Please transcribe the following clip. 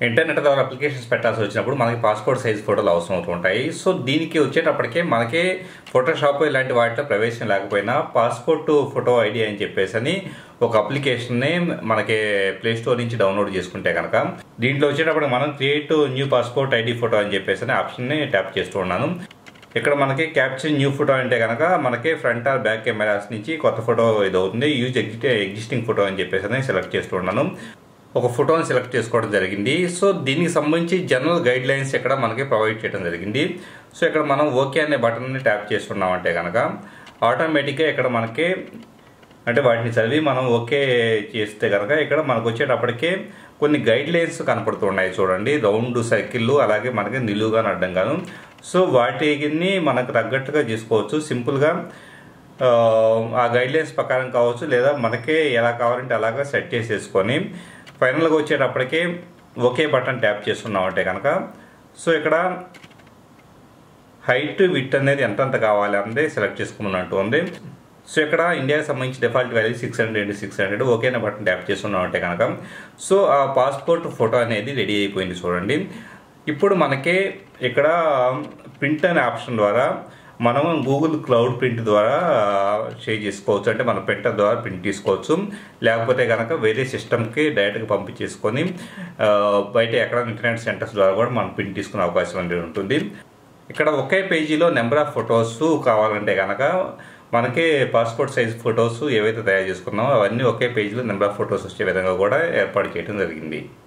Internet ద్వారా applications పెట్టాల్సి వచ్చినప్పుడు మనకి పాస్పోర్ట్ సైజ్ ఫోటోలు అవసరం అవుతుంటాయి సో దీనికి వచ్చేటప్పటికే మనకే ఫోటోషాప్ ఇలాంటి వాటిలో ప్రవేశం లేకపోయినా పాస్పోర్ట్ ఫోటో ఐడి అని చెప్పేసి అని ఒక అప్లికేషన్ని మనకి ప్లే స్టోర్ నుంచి డౌన్లోడ్ చేసుకుంటే కనుక దీంట్లో వచ్చేటప్పుడు మనం create new passport ID photo అని చెప్పేసి అని ఆప్షన్ని ట్యాప్ చేస్తూ ఉన్నాను. ఇక్కడ మనకి క్యాప్చర్ న్యూ ఫోటో అంటే కనుక మనకి ఫ్రంట్ ఆర్ బ్యాక్ కెమెరాస్ నుంచి కొత్త ఫోటో ఇది అవుతుంది యూజ్ ఎగ్జిస్టింగ్ ఫోటో అని చెప్పేసి అని సెలెక్ట్ చేస్తున్నాను ఒక ఫోటోని సెలెక్ట్ చేసుకోవడం జరిగింది. సో దీనికి సంబంధించి జనరల్ గైడ్ లైన్స్ ఇక్కడ మనకి ప్రొవైడ్ చేయడం జరిగింది. సో ఇక్కడ మనం ఓకే అనే బటన్ని ట్యాప్ చేస్తున్నామంటే కనుక ఆటోమేటిక్గా ఇక్కడ మనకి అంటే వాటిని చదివి మనం ఓకే చేస్తే కనుక ఇక్కడ మనకు వచ్చేటప్పటికే కొన్ని గైడ్ లైన్స్ కనపడుతున్నాయి చూడండి. రౌండ్ సర్కిల్ అలాగే మనకి నిలువుగా అడ్డంగాను సో వాటిని మనకు తగ్గట్టుగా చేసుకోవచ్చు. సింపుల్గా ఆ గైడ్ లైన్స్ ప్రకారం కావచ్చు లేదా మనకే ఎలా కావాలంటే అలాగా సెట్ చేసేసుకొని ఫైనల్గా వచ్చేటప్పటికే ఒకే బటన్ ట్యాప్ చేస్తున్నామంటే కనుక సో ఇక్కడ హైట్ విట్ అనేది ఎంతంత కావాలి అనేది సెలెక్ట్ చేసుకున్నట్టు ఉంది. సో ఇక్కడ ఇండియాకి సంబంధించి default value six hundred six hundred ఓకేనా బటన్ ట్యాప్ చేస్తున్నాం అంటే కనుక సో ఆ పాస్పోర్ట్ ఫోటో అనేది రెడీ అయిపోయింది చూడండి. ఇప్పుడు మనకి ఇక్కడ ప్రింట్ అనే ఆప్షన్ ద్వారా మనం గూగుల్ క్లౌడ్ ప్రింట్ ద్వారా uh, షేర్ చేసుకోవచ్చు. అంటే మన ప్రింటర్ ద్వారా ప్రింట్ తీసుకోవచ్చు. లేకపోతే కనుక వేరే సిస్టమ్కి డైరెక్ట్గా పంపించేసుకొని uh, బయట ఎక్కడ ఇంటర్నెట్ సెంటర్స్ ద్వారా కూడా మనం ప్రింట్ తీసుకునే అవకాశం అనేది ఉంటుంది. ఇక్కడ ఒకే పేజీలో నెంబర్ ఆఫ్ ఫొటోస్ కావాలంటే కనుక మనకి పాస్పోర్ట్ సైజ్ ఫొటోస్ ఏవైతే తయారు చేసుకున్నామో అవన్నీ ఒకే పేజీలో నెంబర్ ఆఫ్ ఫొటోస్ వచ్చే విధంగా కూడా ఏర్పాటు చేయడం జరిగింది.